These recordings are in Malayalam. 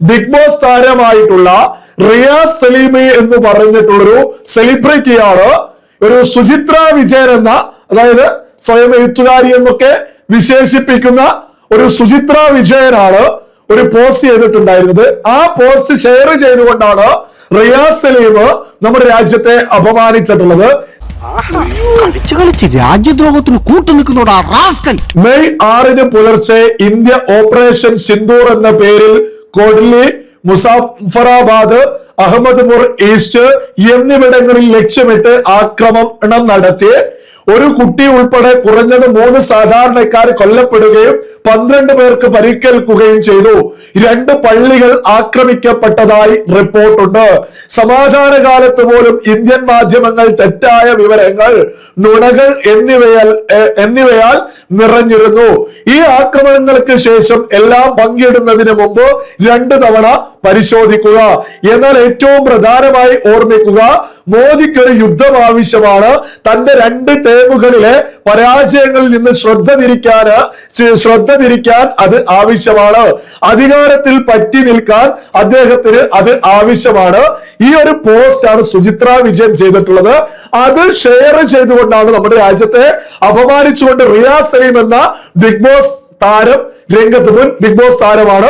ബിഗ് ബോസ് താരമായിട്ടുള്ള റിയാസ് സലീമി എന്ന് പറഞ്ഞിട്ടുള്ളൊരു സെലിബ്രിറ്റിയാണ് ഒരു സുചിത്ര വിജയൻ എന്ന അതായത് സ്വയം എഴുത്തുകാരി എന്നൊക്കെ വിശേഷിപ്പിക്കുന്ന ഒരു സുചിത്ര വിജയനാണ് ഒരു പോസ്റ്റ് ചെയ്തിട്ടുണ്ടായിരുന്നത്. ആ പോസ്റ്റ് ഷെയർ ചെയ്തുകൊണ്ടാണ് റിയാസ് സലീം നമ്മുടെ രാജ്യത്തെ അപമാനിച്ചിട്ടുള്ളത്. കളിച്ച് കളിച്ച് രാജ്യദ്രോഹത്തിന് കൂട്ടു നിൽക്കുന്നോടാ റാസ്കൽ. മെയ് ആറിന് പുലർച്ചെ ഇന്ത്യ ഓപ്പറേഷൻ സിന്ദൂർ എന്ന പേരിൽ കൊഡ്ലി മുസാഫറാബാദ് അഹമ്മദ്പൂർ ഈസ്റ്റ് എന്നിവിടങ്ങളിൽ ലക്ഷ്യമിട്ട് ആക്രമണം നടത്തി. ഒരു കുട്ടി ഉൾപ്പെടെ കുറഞ്ഞത് മൂന്ന് സാധാരണക്കാർ കൊല്ലപ്പെടുകയും പന്ത്രണ്ട് പേർക്ക് പരിക്കേൽക്കുകയും ചെയ്തു. രണ്ട് പള്ളികൾ ആക്രമിക്കപ്പെട്ടതായി റിപ്പോർട്ടുണ്ട്. സമാധാന കാലത്ത് പോലും ഇന്ത്യൻ മാധ്യമങ്ങൾ തെറ്റായ വിവരങ്ങൾ നുണകൾ എന്നിവയാൽ എന്നിവയാൽ നിറഞ്ഞിരുന്നു. ഈ ആക്രമണങ്ങൾക്ക് ശേഷം എല്ലാം പങ്കിടുന്നതിന് മുമ്പ് രണ്ടു തവണ പരിശോധിക്കുക. എന്നാൽ ഏറ്റവും പ്രധാനമായി ഓർമ്മിക്കുക മോദിക്കൊരു യുദ്ധം ആവശ്യമാണ്. തന്റെ രണ്ട് ടേമുകളിലെ പരാജയങ്ങളിൽ നിന്ന് ശ്രദ്ധ തിരിക്കാന് ശ്രദ്ധ തിരിക്കാൻ അത് ആവശ്യമാണ്. അധികാരത്തിൽ പറ്റി നിൽക്കാൻ അദ്ദേഹത്തിന് അത് ആവശ്യമാണ്. ഈ ഒരു പോസ്റ്റ് ആണ് സുചിത്ര വിജയൻ ചെയ്തിട്ടുള്ളത്. അത് ഷെയർ ചെയ്തുകൊണ്ടാണ് നമ്മുടെ രാജ്യത്തെ അപമാനിച്ചുകൊണ്ട് റിയാസ് സലീം എന്ന ബിഗ് ബോസ് താരം രംഗത്ത് മുൻ ബിഗ് ബോസ് താരമാണ്.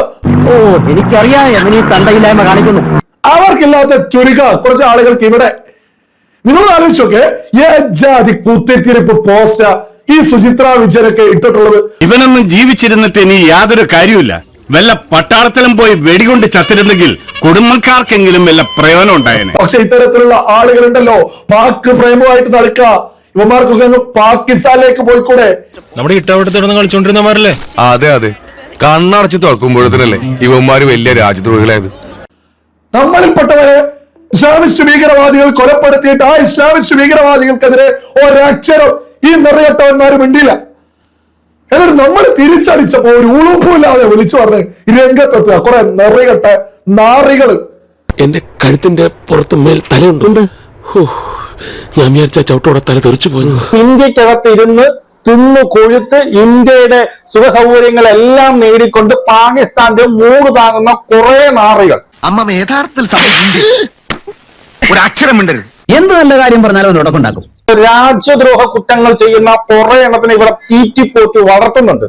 ഓ എനിക്കറിയാം കാണിക്കുന്നു. അവർക്കില്ലാത്ത ചുരുക്ക കുറച്ച് ആളുകൾക്ക് ഇവിടെ. നിങ്ങൾ ആലോചിച്ചോക്കെ കുത്തിത്തിരിപ്പ് പോസ്റ്റ ഈ സുചിത്ര വിജയനൊക്കെ ഇട്ടിട്ടുള്ളത്. ഇവനൊന്നും ജീവിച്ചിരുന്നിട്ട് ഇനി യാതൊരു കാര്യമില്ല വല്ല പട്ടാളത്തിലും പോയി വെടികൊണ്ട് ചത്തിരുന്നെങ്കിൽ കുടുംബക്കാർക്കെങ്കിലും വല്ല പ്രയോജനം ഉണ്ടായേനെ? പക്ഷെ ഇത്തരത്തിലുള്ള ആളുകളുണ്ടല്ലോ. പാക്ക് പ്രേമമായിട്ട് നടക്കുക. ഇവന്മാർക്കൊക്കെ ഒന്ന് പാകിസ്ഥാനിലേക്ക് പോയിക്കൂടെ? നമ്മുടെ ഇട്ടാവട്ടത്തിടന്ന് കളിച്ചോണ്ടിരുന്നവരല്ലേ? അതെ അതെ. കണ്ണടച്ച് തുറക്കുമ്പോഴത്തേനല്ലേ ഇവന്മാര് വലിയ രാജ്യദ്രോഹികളായത്. നമ്മളിൽപ്പെട്ടവരെ ഇസ്ലാമിസ്റ്റ് ഭീകരവാദികൾ കൊലപ്പെടുത്തിയിട്ട് ആ ഇസ്ലാമിസ്റ്റ് ഭീകരവാദികൾക്കെതിരെ ഒരക്ഷരം ഈ നിറയത്തവന്മാരും മിണ്ടിയില്ല. എന്നിട്ട് നമ്മൾ തിരിച്ചടിച്ചപ്പോ ഒരു ഉളുപ്പില്ലാതെ വിളിച്ചു പറഞ്ഞ് രംഗത്തെത്തുക. കുറെ നിറയട്ട നാറികൾ. എന്റെ കഴുത്തിന്റെ പുറത്ത് മേൽ തലയുണ്ട് ഞാൻ വിചാരിച്ച ചവിട്ടോടെ തല തെറിച്ചു പോയി. ഇന്ത്യക്കകത്തിരുന്ന് തിന്നു കൊഴുത്ത് ഇന്ത്യയുടെ സുഖ സൗകര്യങ്ങളെല്ലാം നേടിക്കൊണ്ട് പാകിസ്ഥാന്റെ മൂട് താങ്ങുന്ന കുറെ നാറികൾ. അമ്മ യഥാർത്ഥത്തിൽ ഒരു അക്ഷരം മിണ്ടരുത്. എന്ത് നല്ല കാര്യം പറഞ്ഞാലും ഉണ്ടാക്കും. രാജ്യദ്രോഹ കുറ്റങ്ങൾ ചെയ്യുന്ന കുറെ എണ്ണത്തിന് ഇവിടെ തീറ്റിപ്പോറ്റി വളർത്തുന്നുണ്ട്.